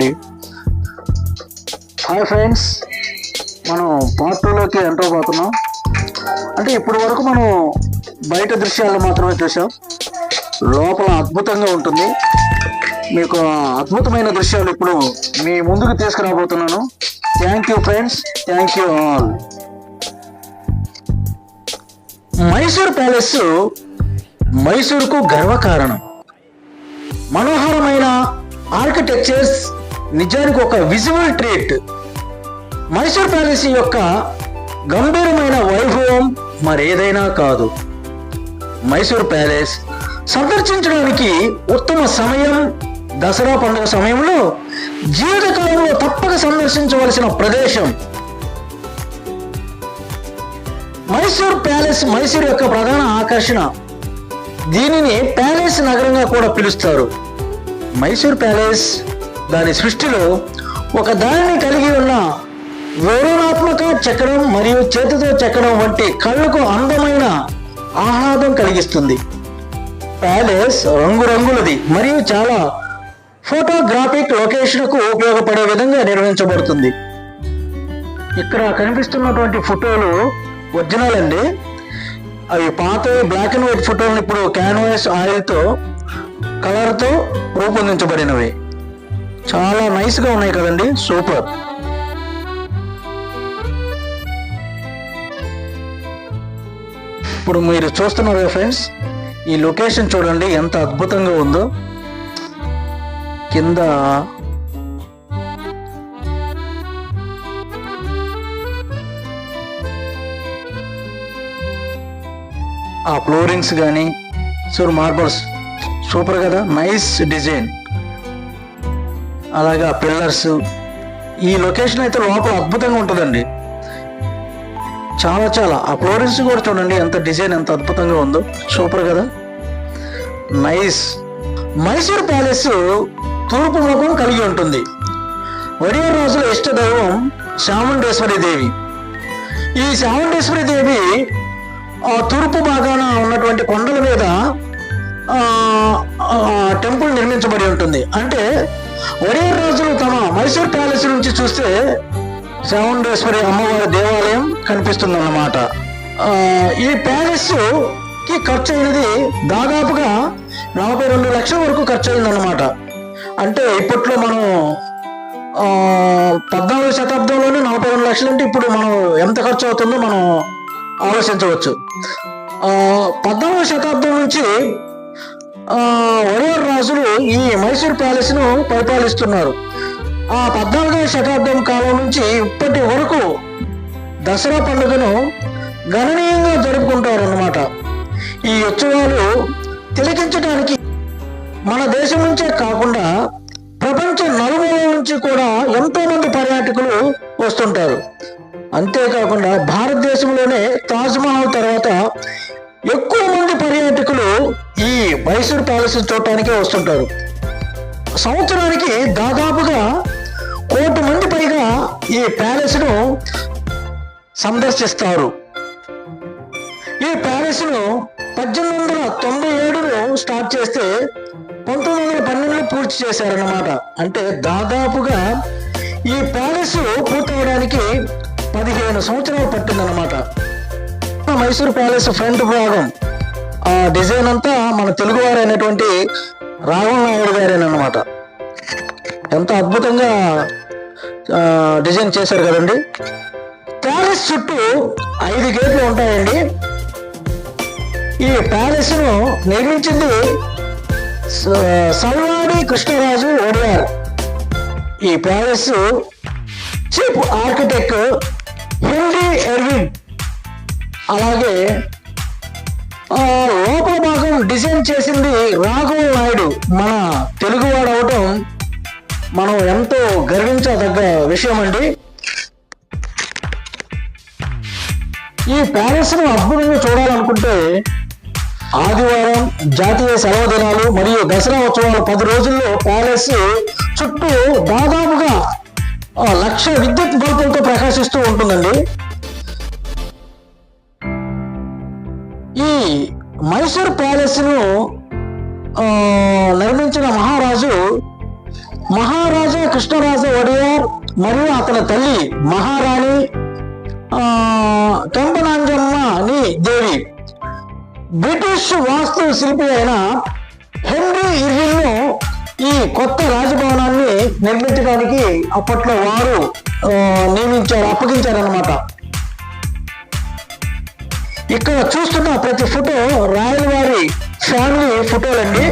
అండి hi friends మనం part టూలోకి ఎంటర్ పోతున్నాం అంటే ఇప్పటి వరకు మనం బయట దృశ్యాలు మాత్రమే చూసాం లోపల అద్భుతంగా ఉంటుంది. మీకు అద్భుతమైన దృశ్యాలు ఇప్పుడు మీ ముందుకు తీసుకురాబోతున్నాను. Thank you friends thank you all Mysore palace మైసూరుకు గర్వకారణం. మనోహరమైన ఆర్కిటెక్చర్స్ నిజానికి ఒక విజువల్ ట్రీట్ మైసూర్ ప్యాలెస్ యొక్క గంభీరమైన వైభవం మరేదైనా కాదు. మైసూర్ ప్యాలెస్ సందర్శించడానికి ఉత్తమ సమయం దసరా పండుగ సమయంలో జీవితకాలంలో తప్పక సందర్శించవలసిన ప్రదేశం. మైసూర్ ప్యాలెస్ మైసూర్ యొక్క ప్రధాన ఆకర్షణ. దీనిని ప్యాలెస్ నగరంగా కూడా పిలుస్తారు. మైసూర్ ప్యాలెస్ దాని సృష్టిలో ఒక దానిని కలిగి ఉన్న వరుణాత్మక చెక్కడం మరియు చేతితో చెక్కడం వంటి కళ్ళకు అందమైన ఆహ్లాదం కలిగిస్తుంది. ప్యాలెస్ రంగురంగులది మరియు చాలా ఫోటోగ్రాఫిక్ లొకేషన్కు ఉపయోగపడే విధంగా నిర్వహించబడుతుంది. ఇక్కడ కనిపిస్తున్నటువంటి ఫోటోలు ఒరిజినల్ అండి. అవి పాత బ్లాక్ అండ్ వైట్ ఫోటోలు ఇప్పుడు క్యాన్వాస్ ఆయిల్తో కలర్తో రూపొందించబడినవి. చాలా నైస్గా ఉన్నాయి కదండి. సూపర్ ఇప్పుడు మీరు చూస్తున్నారు ఫ్రెండ్స్ ఈ లొకేషన్ చూడండి ఎంత అద్భుతంగా ఉందో. కింద ఆ ఫ్లోరింగ్స్ కానీ సూర్ మార్బల్స్ సూపర్ కదా నైస్ డిజైన్ అలాగా పిల్లర్స్. ఈ లొకేషన్ అయితే లోపల అద్భుతంగా ఉంటుందండి. చాలా చాలా. ఆ ఫ్లోరింగ్స్ కూడా చూడండి ఎంత డిజైన్ ఎంత అద్భుతంగా ఉందో. సూపర్ కదా? నైస్. మైసూర్ ప్యాలెస్ తూర్పు ముఖం కలిగి ఉంటుంది. వడియర్ రోజుల ఇష్టదైవం చాముండేశ్వరి దేవి. ఈ చాముండేశ్వరి దేవి ఆ తూర్పు భాగాన ఉన్నటువంటి కొండల మీద టెంపుల్ నిర్మించబడి ఉంటుంది. అంటే ఒరే రాజులు తమ మైసూర్ ప్యాలెస్ నుంచి చూస్తే చాముండేశ్వరి అమ్మవారి దేవాలయం కనిపిస్తుంది అన్నమాట ఈ ప్యాలెస్కి ఖర్చు అయినది దాదాపుగా నలభై రెండు లక్షల వరకు ఖర్చు అయిందన్నమాట అంటే ఇప్పట్లో మనం పద్నాలుగు శతాబ్దంలోనే నలభై రెండు లక్షలు అంటే ఇప్పుడు మనం ఎంత ఖర్చు అవుతుందో మనం ఆలోచించవచ్చు. పద్నాలుగు శతాబ్దం నుంచి ఆ, రాజులు ఈ మైసూర్ ప్యాలెస్ను పరిపాలిస్తున్నారు. ఆ పద్నాలుగవ శతాబ్దం కాలం నుంచి ఇప్పటి వరకు దసరా పండుగను గణనీయంగా జరుపుకుంటారు అన్నమాట ఈ ఉత్సవాలు తిలకించడానికి మన దేశం నుంచే కాకుండా ప్రపంచ నలుమూల నుంచి కూడా ఎంతో మంది పర్యాటకులు వస్తుంటారు. అంతేకాకుండా భారతదేశంలోనే తాజ్మహల్ తర్వాత ఎక్కువ మంది పర్యాటకులు ఈ మైసూర్ ప్యాలెస్ చూడటానికే వస్తుంటారు. సంవత్సరానికి దాదాపుగా కోటి మంది పైగా ఈ ప్యాలెస్ను సందర్శిస్తారు. ఈ ప్యాలెస్ను పద్దెనిమిది వందల తొంభై ఏడులో స్టార్ట్ చేస్తే పంతొమ్మిది వందల పన్నెండులో పూర్తి చేశారన్నమాట. అంటే దాదాపుగా ఈ ప్యాలెస్ పూర్తవడానికి పదిహేను సంవత్సరాలు పట్టిందన్నమాట. మైసూర్ ప్యాలెస్ ఫ్రంట్ భాగం ఆ డిజైన్ అంతా మన తెలుగువారు అయినటువంటి రాఘవ నాయుడు గారేనమాట ఎంత అద్భుతంగా డిజైన్ చేశారు కదండి. ప్యాలెస్ చుట్టూ ఐదు గేట్లు ఉంటాయండి. ఈ ప్యాలెస్ను నిర్మించింది సల్వాడి కృష్ణరాజు ఒడియార్. ఈ palace chief architect Henry Irwin. అలాగే లోపల భాగం డిజైన్ చేసింది రాఘవ నాయుడు. మన తెలుగువాడు అవటం మనం ఎంతో గర్వించదగ్గ విషయం అండి ఈ ప్యాలెస్ను అద్భుతంగా చూడాలనుకుంటే ఆదివారం జాతీయ సెలవు దినాలు మరియు దసరా ఉత్సవాలు పది రోజుల్లో ప్యాలెస్ చుట్టూ దాదాపుగా లక్ష విద్యుత్ బల్బులతో ప్రకాశిస్తూ ఉంటుందండి. మైసూర్ ప్యాలెస్ను ఆ, నిర్మించిన మహారాజు మహారాజా కృష్ణరాజ ఒడియార్ మరియు అతని తల్లి మహారాణి ఆ, దేవి. బ్రిటిష్ వాస్తు శిల్పి అయిన హెన్రీ ఇర్విన్ను ఈ కొత్త రాజభవనాన్ని నిర్మించడానికి అప్పట్లో వారు నియమించారు అప్పగించారనమాట ఇక్కడ చూస్తున్న ప్రతి ఫోటో రాయల్ వారి ఫ్యామిలీ ఫోటోలండి.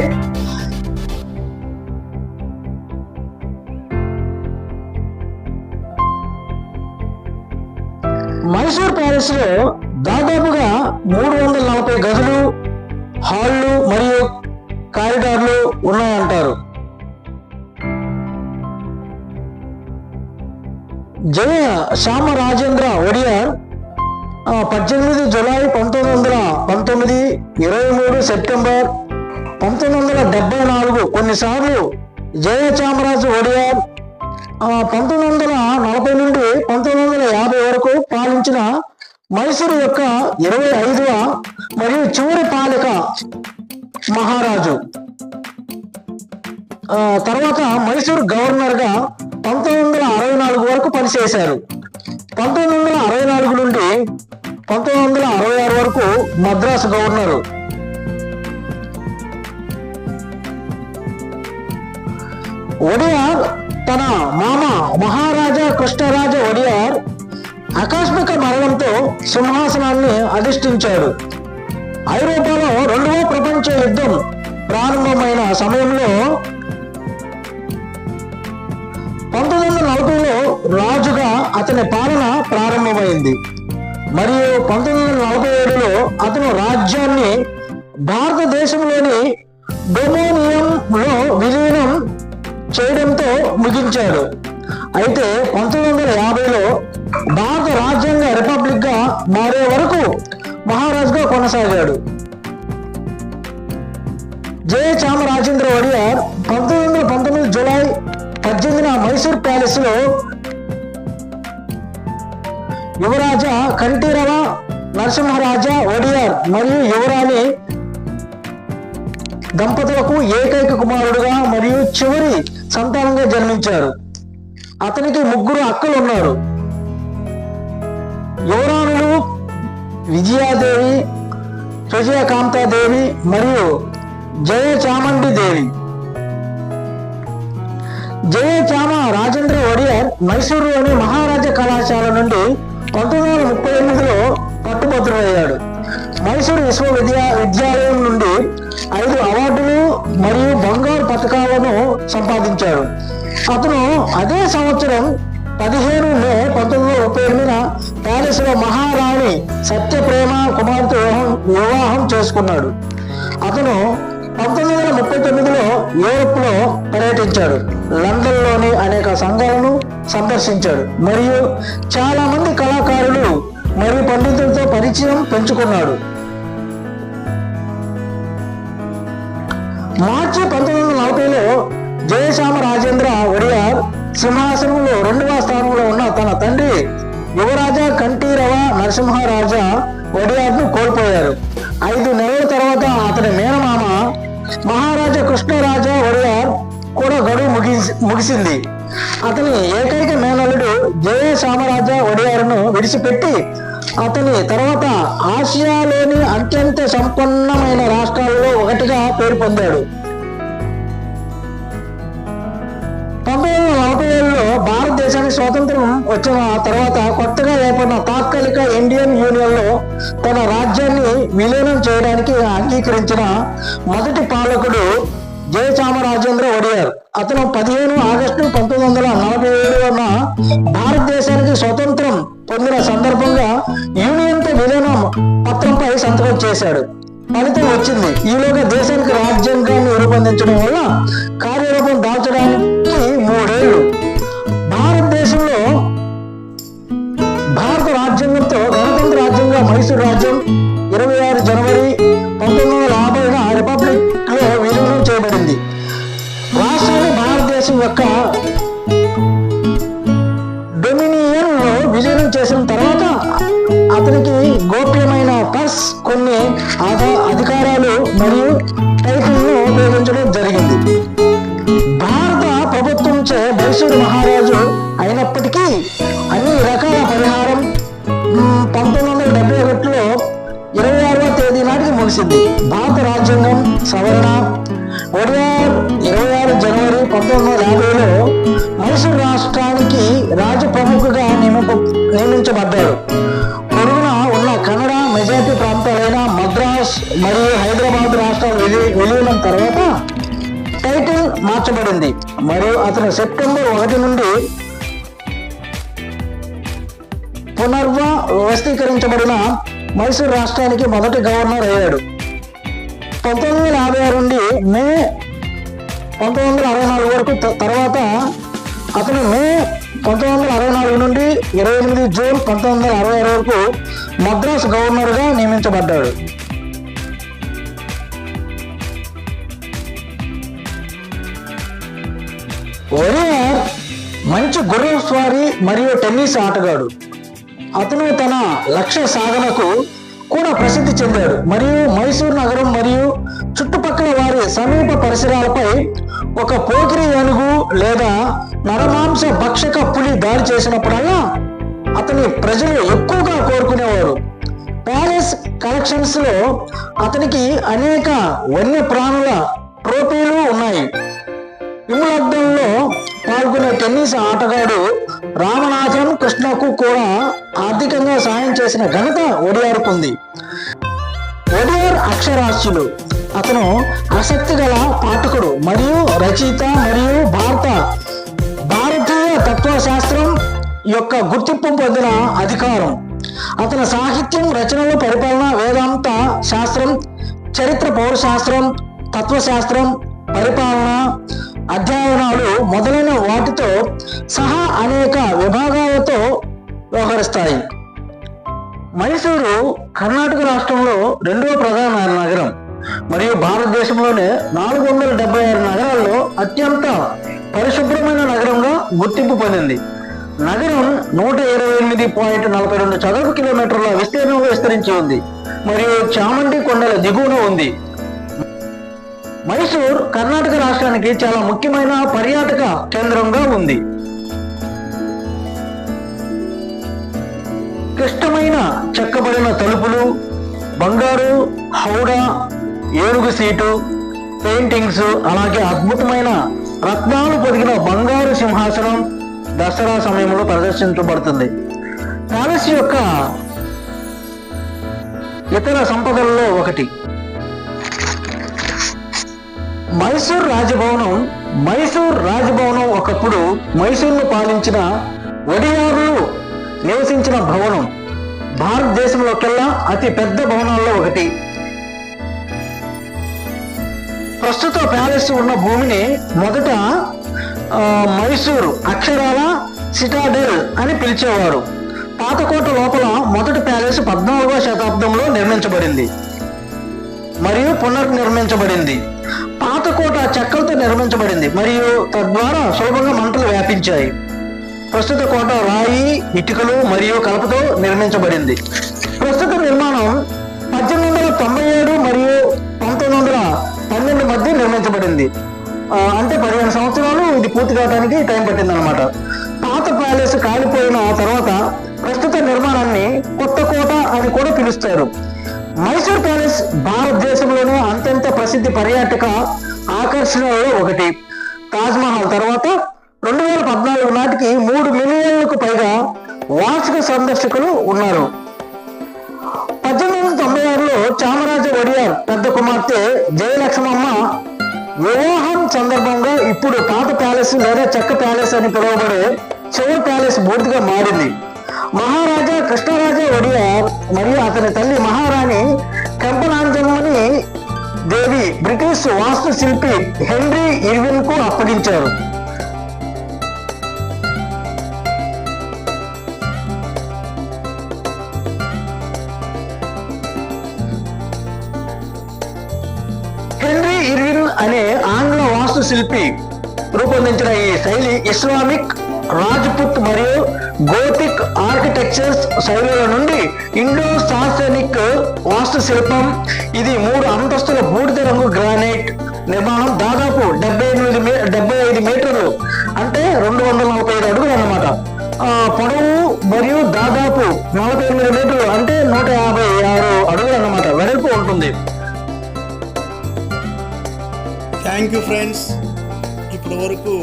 మైసూర్ ప్యాలెస్లో దాదాపుగా మూడు వందల నలభై గదులు హాళ్ళు మరియు కారిడార్లు ఉన్నాయంటారు. జయ శ్యామ రాజేంద్ర ఒడియార్ పద్దెనిమిది జులై పంతొమ్మిది వందల పంతొమ్మిది ఇరవై మూడు సెప్టెంబర్ పంతొమ్మిది వందల డెబ్బై నాలుగు కొన్నిసార్లు జయ చామరాజు ఒడియార్ పంతొమ్మిది వందల నలభై నుండి పంతొమ్మిది వందల యాభై వరకు పాలించిన మైసూరు యొక్క ఇరవై ఐదవ మరియు చివరి పాలిక మహారాజు. ఆ, తర్వాత మైసూరు గవర్నర్గా పంతొమ్మిది వందల అరవై నాలుగు వరకు పనిచేశారు. పంతొమ్మిది వందల అరవై నాలుగు నుండి పంతొమ్మిది వందల అరవై ఆరు వరకు మద్రాసు గవర్నరు. ఒడియార్ తన మామ మహారాజా కృష్ణరాజ ఒడియార్ ఆకస్మిక మరణంతో సింహాసనాన్ని అధిష్ఠించాడు. ఐరోపాలో రెండవ ప్రపంచ యుద్ధం ప్రారంభమైన సమయంలో పంతొమ్మిది వందల నలభైలో రాజుగా అతని పాలన ప్రారంభమైంది. మరియు పంతొమ్మిది వందల నలభై ఏడులో అతను రాజ్యాన్ని భారతదేశంలోని డొమోనియంలో విలీనం చేయడంతో ముగించాడు. అయితే పంతొమ్మిది వందల యాభైలో భారత రాజ్యాంగ రిపబ్లిక్గా మారే వరకు మహారాజుగా కొనసాగాడు. జయ చామరాజేంద్ర ఒడియార్ పంతొమ్మిది వందల పంతొమ్మిది జూలై పద్దెనిమిదిన మైసూర్ ప్యాలెస్లో యువరాజ కంఠీరవ నరసింహరాజా ఒడియార్ మరియు యువరాణి దంపతులకు ఏకైక కుమారుడుగా మరియు చివరి సంతానంగా జన్మించారు. అతనికి ముగ్గురు అక్కలు ఉన్నారు యువరాణులు విజయాదేవి సుజయకాంతాదేవి మరియు జయ చామండి దేవి. జయ చామ రాజేంద్ర ఒడియర్ మైసూరులోని మహారాజా కళాశాల నుండి పంతొమ్మిది వందల ముప్పై ఎనిమిదిలో పట్టుభద్రుడయ్యాడు మైసూరు విశ్వవిద్యా విద్యాలయం నుండి ఐదు అవార్డులు మరియు బంగారు పథకాలను సంపాదించాడు. అతను అదే సంవత్సరం పదిహేను మే పంతొమ్మిది వందల ముప్పై ఎనిమిదిన ప్యారిస్లో మహారాణి సత్యప్రేమ కుమార్తె వివాహం వివాహం చేసుకున్నాడు. అతను పంతొమ్మిది వందల ముప్పై తొమ్మిదిలో యూరోప్లో పర్యటించాడు. లండన్లోని అనేక సంఘాలను సందర్శించాడు. మరియు చాలా మంది కళాకారులు మరియు పండితులతో పరిచయం పెంచుకున్నాడు. మార్చి పంతొమ్మిది వందల నలభైలో జయశ్యామ రాజేంద్ర ఒడియార్ సింహాసనంలో రెండవ స్థానంలో ఉన్న తన తండ్రి యువరాజా కంఠీరవ నరసింహరాజా ఒడియార్ను కోల్పోయారు. ఐదు నెలల తర్వాత అతని మేనమామ మహారాజా కృష్ణరాజా ఒడియార్ కూడా గడువు ముగిసి ముగిసింది. అతని ఏకైక మేనల్లుడు జయ సామరాజా వడియారును విడిచిపెట్టి అతని తర్వాత ఆసియాలోని అత్యంత సంపన్నమైన రాష్ట్రాలలో ఒకటిగా పేరు పొందాడు. భారతదేశానికి స్వాతంత్రం వచ్చిన తర్వాత కొత్తగా ఏర్పడిన తాత్కాలిక ఇండియన్ యూనియన్లో తన రాజ్యాన్ని విలీనం చేయడానికి అంగీకరించిన మొదటి పాలకుడు జయచామరాజేంద్ర ఒడియార్. అతను పదిహేను ఆగస్టు పంతొమ్మిది వందల నలభై ఏడున భారతదేశానికి స్వతంత్రం పొందిన సందర్భంగా యూనియన్తో విలీనం పత్రంపై సంతకం చేశాడు. ఫలితం వచ్చింది. ఈలోగా దేశానికి రాజ్యాంగాన్ని రూపొందించడం వల్ల విలీనం తర్వాత టైటిల్ మార్చబడింది. మరియు అతను సెప్టెంబర్ ఒకటి నుండి పునర్వ వ్యవస్థీకరించబడిన మైసూరు రాష్ట్రానికి మొదటి గవర్నర్ అయ్యాడు. పంతొమ్మిది వందల యాభై ఆరు నుండి మే పంతొమ్మిది వందల అరవై నాలుగు వరకు తర్వాత అతను మే పంతొమ్మిది వందల అరవై నాలుగు నుండి ఇరవై ఎనిమిది జూన్ పంతొమ్మిది వందల అరవై ఆరు వరకు మద్రాస్ గవర్నర్గా నియమించబడ్డాడు. ఒరియర్ మంచి గుర్రం స్వారీ మరియు టెన్నిస్ ఆటగాడు. అతను తన లక్ష్య సాధనకు కూడా ప్రసిద్ధి చెందాడు. మరియు మైసూరు నగరం మరియు చుట్టుపక్కల వారి సమీప పరిసరాలపై ఒక పోకిరి ఏనుగు లేదా నరమాంస భక్షక పులి దాడి చేసినప్పుడల్లా అతని ప్రజలు ఎక్కువగా కోరుకునేవారు. ప్యాలెస్ కలెక్షన్స్లో అతనికి అనేక వన్య ప్రాణుల ట్రోఫీలు ఉన్నాయి. టెన్నిస్ ఆటగాడు రామనాథన్ కృష్ణకు కూడా ఆర్థికంగా సాయం చేసిన ఘనత ఒడియారుకుంది. ఒడియార్ అక్షరాస్యులు. అతను ఆసక్తి గల పాఠకుడు మరియు రచయిత మరియు భారత భారతీయ తత్వశాస్త్రం యొక్క గుర్తింపు పొందిన అధికారం. అతని సాహిత్యం రచనలు పరిపాలన వేదాంత శాస్త్రం చరిత్ర పౌరశాస్త్రం తత్వశాస్త్రం పరిపాలన అధ్యయనాలు మొదలైన వాటితో సహా అనేక విభాగాలతో వ్యవహరిస్తాయి. మైసూరు కర్ణాటక రాష్ట్రంలో రెండవ ప్రధాన నగరం మరియు భారతదేశంలోనే నాలుగు వందల డెబ్బై ఆరు నగరాల్లో అత్యంత పరిశుభ్రమైన నగరంగా గుర్తింపు పొందింది. నగరం నూట ఇరవై ఎనిమిది పాయింట్ నలభై రెండు చదరపు కిలోమీటర్ల విస్తీర్ణంలో విస్తరించి ఉంది. మరియు చామండి కొండల దిగువన ఉంది. మైసూర్ కర్ణాటక రాష్ట్రానికి చాలా ముఖ్యమైన పర్యాటక కేంద్రంగా ఉంది. క్లిష్టమైన చెక్కబడిన తలుపులు బంగారు హౌడా ఏనుగు సీటు పెయింటింగ్స్ అలాగే అద్భుతమైన రత్నాలు పొదిగిన బంగారు సింహాసనం దసరా సమయంలో ప్రదర్శించబడుతుంది. ప్యాలెస్ యొక్క ఇతర సంపదలలో ఒకటి. మైసూర్ రాజభవనం మైసూర్ రాజభవనం ఒకప్పుడు మైసూర్ను పాలించిన ఒడియారులు నివసించిన భవనం. భారతదేశంలోకెల్లా అతి పెద్ద భవనాల్లో ఒకటి. ప్రస్తుత ప్యాలెస్ ఉన్న భూమిని మొదట మైసూర్ మైసూరు అక్షరాల సిటాడెల్ అని పిలిచేవారు. పాతకోట లోపల మొదటి ప్యాలెస్ పద్నాలుగవ శతాబ్దంలో నిర్మించబడింది. మరియు పునర్నిర్మించబడింది. పాతకోట చెక్కలతో నిర్మించబడింది మరియు తద్వారా సులభంగా మంటలు వ్యాపించాయి. ప్రస్తుత కోట రాయి ఇటుకలు మరియు కలపతో నిర్మించబడింది. ప్రస్తుత నిర్మాణం పద్దెనిమిది వందల తొంభై ఏడు మరియు పంతొమ్మిది వందల పన్నెండు మధ్య నిర్మించబడింది. అంటే పదిహేను సంవత్సరాలు ఇది పూర్తి కావడానికి టైం పట్టింది అనమాట పాత ప్యాలెస్ కాలిపోయిన తర్వాత ప్రస్తుత నిర్మాణాన్ని కొత్త కోట అని కూడా పిలుస్తారు. మైసూర్ ప్యాలెస్ భారతదేశంలోనే అత్యంత ప్రసిద్ధి పర్యాటక ఆకర్షణలో ఒకటి. తాజ్ మహల్ తర్వాత రెండు వేల పద్నాలుగు నాటికి మూడు మిలియన్లకు పైగా వార్షిక సందర్శకులు ఉన్నారు. పద్దెనిమిది వందల తొంభై ఆరులో చామరాజ ఒడియార్ పెద్ద కుమార్తె జయలక్ష్మమ్మ వివాహం సందర్భంగా ఇప్పుడు పాత ప్యాలెస్ లేదా చెక్క ప్యాలెస్ అని పిలువబడే చివరి ప్యాలెస్ పూర్తిగా మారింది. మహారాజా కృష్ణరాజా ఒడియార్ మరియు అతని తల్లి మహారాణి కంపనాంజమ్మని దేవి బ్రిటిష్ వాస్తు శిల్పి హెన్రీ ఇర్విన్కు అప్పగించారు. హెన్రీ ఇర్విన్ అనే ఆంగ్ల వాస్తు శిల్పి రూపొందించిన ఈ శైలి ఇస్లామిక్ రాజ్పుత్ మరియు గోతిక్ ఆర్కిటెక్చర్స్ శైలుల నుండి ఇండో సాసనిక్ వాస్తు శిల్పం ఇది మూడు అంతస్తుల బూడిద రంగు గ్రానైట్ నిర్మాణం. దాదాపు డెబ్బై ఎనిమిది మీ డెబ్బై ఐదు మీటర్లు. అంటే రెండు వందల నలభై ఐదు అడుగులు అన్నమాట. పొడవు మరియు దాదాపు నలభై ఎనిమిది మీటర్లు అంటే నూట యాభై ఆరు అడుగులు అన్నమాట. వెడల్పు ఉంటుంది. థ్యాంక్ యూ ఫ్రెండ్స్ ఇప్పటి వరకు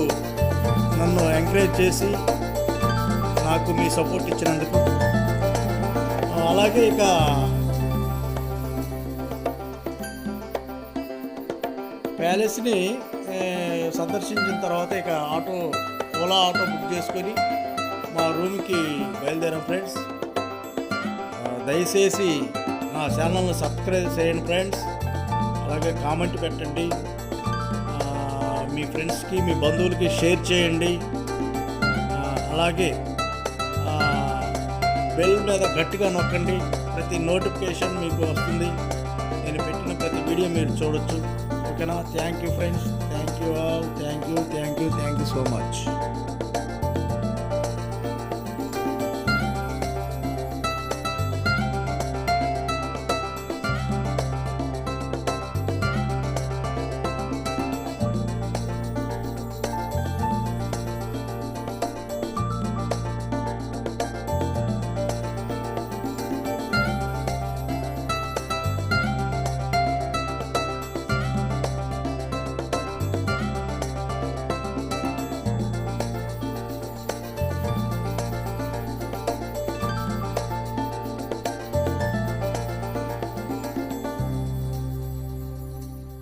నన్ను ఎంకరేజ్ చేసి నాకు మీ సపోర్ట్ ఇచ్చినందుకు. అలాగే ఇక ప్యాలెస్ని సందర్శించిన తర్వాత ఇక ఆటో ఓలా ఆటో బుక్ చేసుకొని మా రూమ్కి బయలుదేరాం ఫ్రెండ్స్ దయచేసి నా ఛానల్ని సబ్స్క్రైబ్ చేయండి ఫ్రెండ్స్ అలాగే కామెంట్ పెట్టండి. మీ ఫ్రెండ్స్కి మీ బంధువులకి షేర్ చేయండి. అలాగే బెల్ మీద గట్టిగా నొక్కండి. ప్రతి నోటిఫికేషన్ మీకు వస్తుంది. నేను పెట్టిన ప్రతి వీడియో మీరు చూడొచ్చు. ఓకేనా? Thank you friends. Thank you all. Thank you thank you thank you so much.